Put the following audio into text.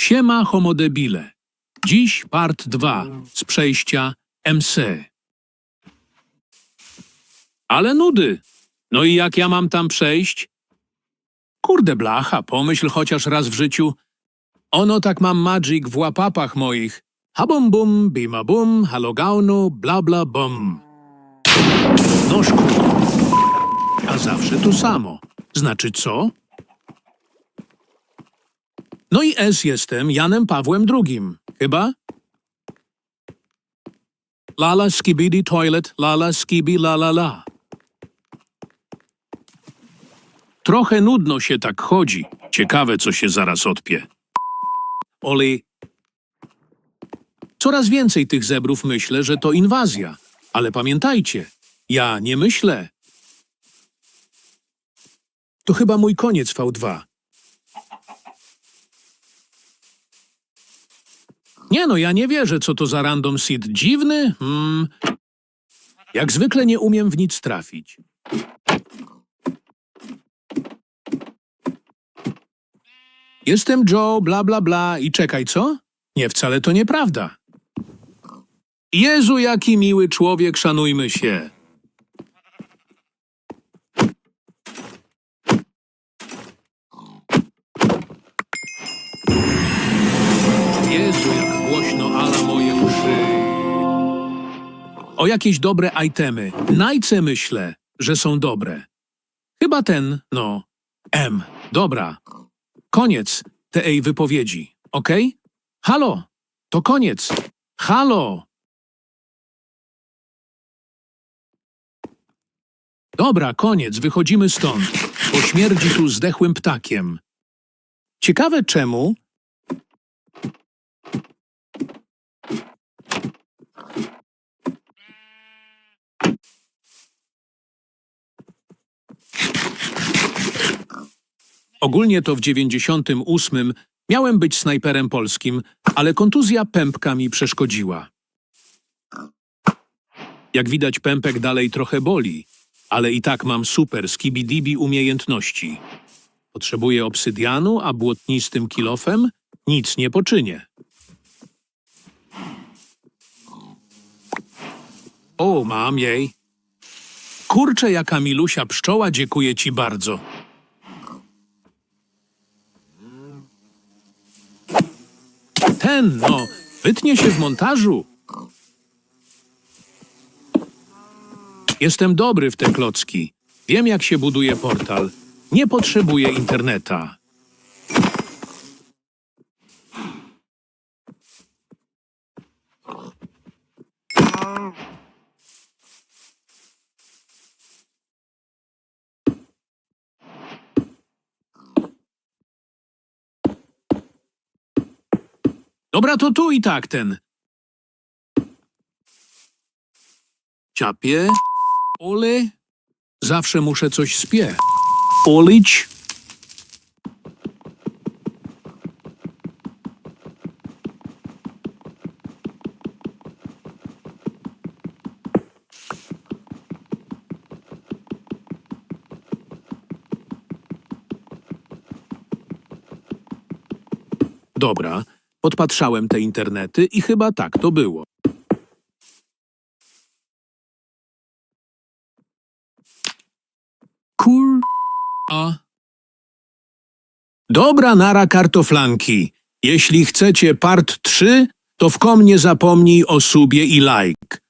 Siema homodebile. Dziś part 2 z przejścia MC. Ale nudy. No i jak ja mam tam przejść? Kurde blacha, pomyśl chociaż raz w życiu. Ono tak mam magic w łapapach moich. Habum bum, bima bum, halogaunu, bla bla bum. Nożku. A zawsze to samo. Znaczy co? No i S jestem Janem Pawłem II, chyba? Lala skibidi toilet, lala skibi la la la. Trochę nudno się tak chodzi. Ciekawe, co się zaraz odpie. Oli. Coraz więcej tych zebrów myślę, że to inwazja. Ale pamiętajcie, ja nie myślę. To chyba mój koniec V2. Nie no, ja nie wierzę, co to za random seed. Dziwny? Hmm. Jak zwykle nie umiem w nic trafić. Jestem Joe, bla bla bla i czekaj, co? Nie, wcale to nieprawda. Jezu, jaki miły człowiek, szanujmy się. Jak głośno ala moje uszy. O jakieś dobre itemy. Najce myślę, że są dobre. Chyba ten, no, M. Dobra. Koniec tej wypowiedzi, okej? Halo, to koniec. Halo. Dobra, koniec, wychodzimy stąd. Bo śmierdzi tu zdechłym ptakiem. Ciekawe czemu, Ogólnie to w 98 miałem być snajperem polskim, ale kontuzja pępka mi przeszkodziła. Jak widać, pępek dalej trochę boli, ale i tak mam super skibidibi umiejętności. Potrzebuję obsydianu, a błotnistym kilofem nic nie poczynię. O, mam jej. Kurczę, jaka milusia pszczoła, dziękuję ci bardzo. Ten, no, wytnie się w montażu. Jestem dobry w te klocki. Wiem, jak się buduje portal. Nie potrzebuję interneta. Dobra, to tu i tak ten. Ciapie. Ole. Zawsze muszę coś spie. Olić. Dobra, podpatrzałem te internety i chyba tak to było. Kur... A... Dobra nara kartoflanki. Jeśli chcecie part 3, to w kom nie zapomnij o subie i like.